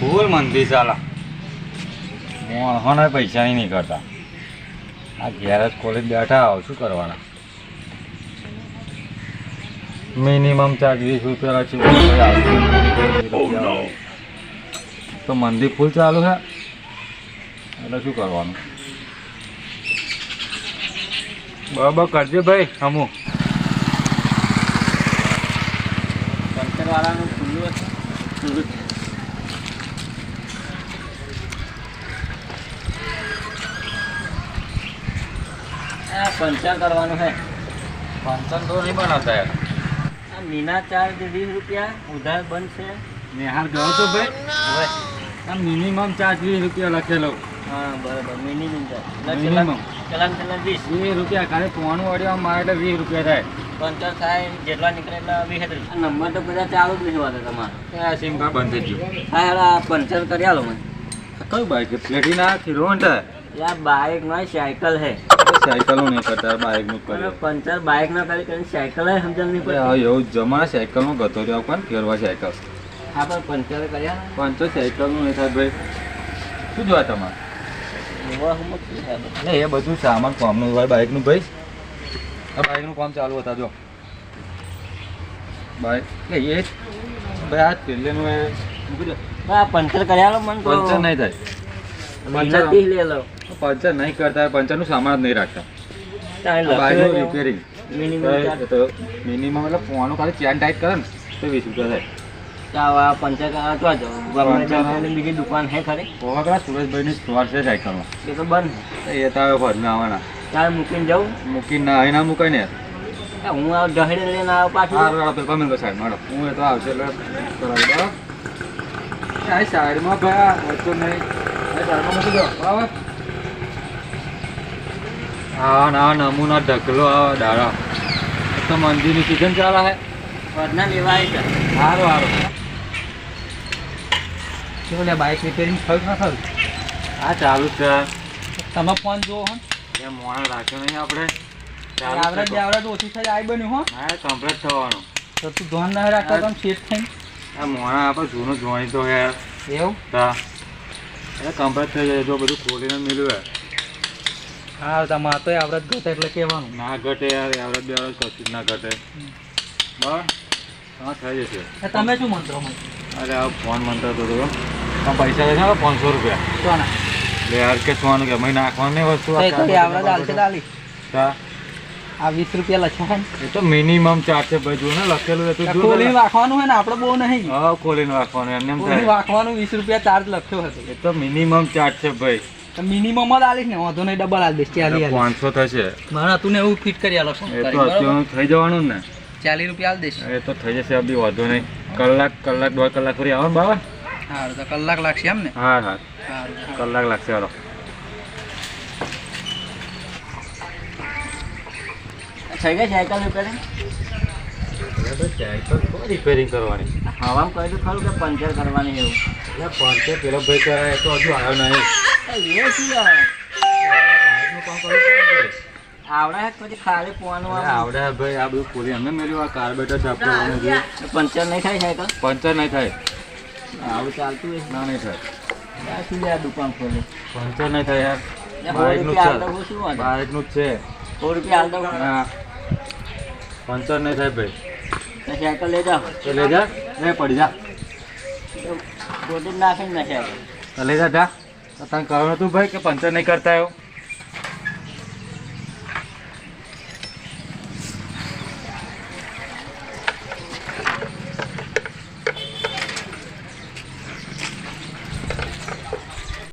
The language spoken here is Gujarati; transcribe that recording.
ફૂલ મંદી ચાલે. મોણહોને પૈસા નહીં કરતા. આ ઘેર જ ખોલી બેઠા આવ શું કરવાના? મિનિમમ ચાર્જ વીસ રૂપિયા છે તો મંદી ફૂલ ચાલુ છે એટલે શું કરવાનું? બરાબર કરજે ભાઈ અમુક શંકરવાળાનું ખુલ્લું હતું પંચર કરવાનું છે પંચર તો નહીં બનાવતા યાર. આ મીના ચાર્જ વીસ રૂપિયા ઉધાર બનશે. છે નિહાર ગયો તો ભાઈ? હવે. આ મિનિમમ ચાર્જ વીસ રૂપિયા લખેલો. હા બરાબર મિનિમમ ચાર્જ. ચલાન ચલાન વીસ. વીસ રૂપિયા ખાલી પોવાનું વાળ્યો મારે વીસ રૂપિયા થાય. પંચર થાય જેટલા નીકળે એટલા વીસ જ નંબર તો બધા ચાલુ જ નહીં હોતા તમારે. સિમ કાર્ડ બંધ થઈ ગયું. હા હેડો આ પંચર કરી આલો મને. કયું બાઈક પ્લેટિના હીરોન્ટા યાર બાઈક નહીં સાયકલ હે. સાયકલો નહીં કરતા બાઈકનું નું કરે પંચર બાઇક ના કરી કરીને સાયકલ સમજણ નહીં પડે પડતી. એવું જમાના નું ગતો રહ્યો પણ ફેરવા સાયકલ. હા પણ પંચર કર્યા પંચર સાયકલનું નહીં થાય ભાઈ. શું જોવા તમારે? એ બધું સામાન કોમનું હોય બાઈકનું ભાઈ. આ બાઇકનું કામ ચાલુ હતા જો. બાઈક એ ભાઈ આ પેલેનું એ પંચર કર્યા મન પંચર નહીં થાય. પંચર લે લો પંચર નહીં કરતા પંચરનું સામાન જ નહીં રાખતા. રિપેરિંગ મિનિમમ તો એટલે ફોનનું ખાલી ચેન ટાઈટ કરે ને તો વીસ રૂપિયા થાય. પંચર તો બીજી દુકાન હે ખરી? સ્ટોર છે સાયકલમાં. એ તો બંધ હે. એ તો હવે ભરમાં આવવાના. ચાલ મૂકીને જાઉં. મૂકીને ના અહીં ના મૂકાય ને હું આ દહેડે લઈને આવું પાછું. પેપર મેં સાઈડ મારો હું એ તો આવશે એટલે સાઈડમાં ભાઈ આ નહીં હા ના નમૂનો ઢગલો આવે દાડા તો મંદિરની સિઝન ચાલે વરના છે સારું સારું શું લે બાઇક રિપેરિંગ થયું ના થયું હા ચાલુ છે તમે ફોન જુઓ હો એ મોણ રાખ્યો નહીં આપણે આવડત. આવડત ઓછી થઈ આવી બન્યું હો હા કમ્પ્લીટ થવાનું તો તું ધ્યાન ના રાખતા તમે શેઠ થઈને આ મોણા આપણે જૂનું જોણી તો યાર એવું એટલે કમ્પ્લીટ થઈ જાય જો બધું ખોલીને મેળવ્યું હા તમારે તો આવડત ઘટે એટલે કહેવાનું. ના ઘટે યાર આવડત બે આવડત કશું ના ઘટે. બસ હા થઈ જશે. તમે શું મંત્રો અરે આ ફોન મંતર તો હતો પૈસા ને પાંચસો રૂપિયા. એટલે યાર કે સોનું કે મહિને નાખવાનું વસ્તુ આવડત હાલશે તા આ વીસ રૂપિયા લખ્યા ને. એ તો મિનિમમ ચાર્જ છે ભાઈ જો ને લખેલું હતું ને તું ખોલીને જો રાખવાનું હોય ને આપણે બહુ નહીં. હા ખોલીને રાખવાનું એમને થાય. રાખવાનું વીસ રૂપિયા ચાર્જ લખ્યો હતો. એ તો મિનિમમ ચાર્જ છે ભાઈ. તો મિનિમમ જ આલીશ ને વાંધો નહીં ડબલ આલી દઈશ ચાલી પાંચસો થશે. મારા તું ને એવું ફિટ કરી આલો એ તો થઈ જવાનું ને. ચાલીસ રૂપિયા આલી દઈશ. એ તો થઈ જશે અભી બી વાંધો નહીં. કલાક કલાક દોઢ કલાક ફરી આવો ને બાબા. હા તો કલાક લાગશે એમ ને? હા હા. કલાક લાગશે હાલો. થઈ ગઈ સાયકલ રિપેરિંગ રિપેરિંગ કરવાની? હવામાં કહ્યું ખરું કે પંચર કરવાની એવું. એટલે પાંચસો પેલો ભાઈ કરાય તો હજુ આવ્યો નહીં. એ શું. આવડે પછી ખાલી પોવાનું આવડે ભાઈ આ બધું પૂરી એમને મેળવ્યું આ કાર્બેટર છે પંચર નહીં થાય સાયકલ પંચર નહીં થાય. આવું ચાલતું હોય? ના નહીં થાય. શું યાર દુકાન ખોલી? પંચર નહીં થાય યાર. બાઇકનું જ છે? બાઇકનું જ છે. સો રૂપિયા હાલ દઉં. હા. પંચર નહીં થાય ભાઈ. સાયકલ લઈ જાઓ તો લઈ જા. નહીં પડી જા. ખોટી નાખીને નાખ્યા લઈ જા જા. તને કહ્યું હતું ભાઈ કે પંચર નહીં કરતા આવ્યો